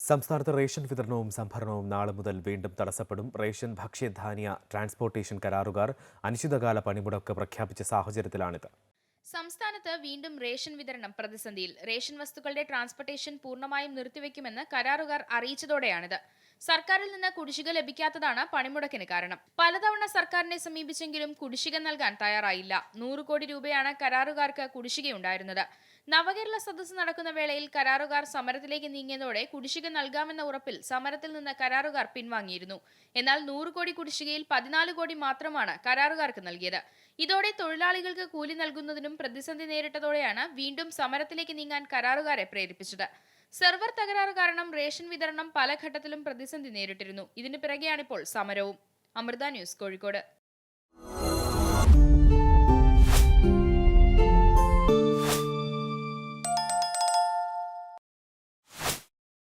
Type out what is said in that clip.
സംസ്ഥാനത്ത് റേഷൻ വിതരണവും സംഭരണവും നാളെ മുതൽ വീണ്ടും തടസ്സപ്പെടും. റേഷൻ ഭക്ഷ്യധാന്യ ട്രാൻസ്പോർട്ടേഷൻ കരാറുകാർ അനിശ്ചിതകാല പണിമുടക്ക് പ്രഖ്യാപിച്ച സാഹചര്യത്തിലാണിത്. സംസ്ഥാനത്ത് വീണ്ടും റേഷൻ വിതരണം പ്രതിസന്ധിയിൽ. റേഷൻ വസ്തുക്കളുടെ ട്രാൻസ്പോർട്ടേഷൻ പൂർണമായും നിർത്തിവെക്കുമെന്ന് കരാറുകാർ അറിയിച്ചതോടെയാണിത്. സർക്കാരിൽ നിന്ന് കുടിശ്ശിക ലഭിക്കാത്തതാണ് പണിമുടക്കിന് കാരണം. പലതവണ സർക്കാരിനെ സമീപിച്ചെങ്കിലും കുടിശ്ശിക നൽകാൻ തയ്യാറായില്ല. നൂറ് കോടി രൂപയാണ് കരാറുകാർക്ക് കുടിശ്ശികയുണ്ടായിരുന്നത്. നവകേരള സദസ്സ് നടക്കുന്ന വേളയിൽ കരാറുകാർ സമരത്തിലേക്ക് നീങ്ങിയതോടെ കുടിശ്ശിക നൽകാമെന്ന ഉറപ്പിൽ സമരത്തിൽ നിന്ന് കരാറുകാർ പിൻവാങ്ങിയിരുന്നു. എന്നാൽ നൂറ് കോടി കുടിശ്ശികയിൽ പതിനാല് കോടി മാത്രമാണ് കരാറുകാർക്ക് നൽകിയത്. ഇതോടെ തൊഴിലാളികൾക്ക് കൂലി നൽകുന്നതിനും പ്രതിസന്ധി നേരിട്ടതോടെയാണ് വീണ്ടും സമരത്തിലേക്ക് നീങ്ങാൻ കരാറുകാരെ പ്രേരിപ്പിച്ചത്. സെർവർ തകരാറ് കാരണം റേഷൻ വിതരണം പല ഘട്ടത്തിലും പ്രതിസന്ധി നേരിട്ടിരുന്നു. ഇതിന് പിറകെയാണിപ്പോൾ സമരവും. അമൃത ന്യൂസ് കോഴിക്കോട്.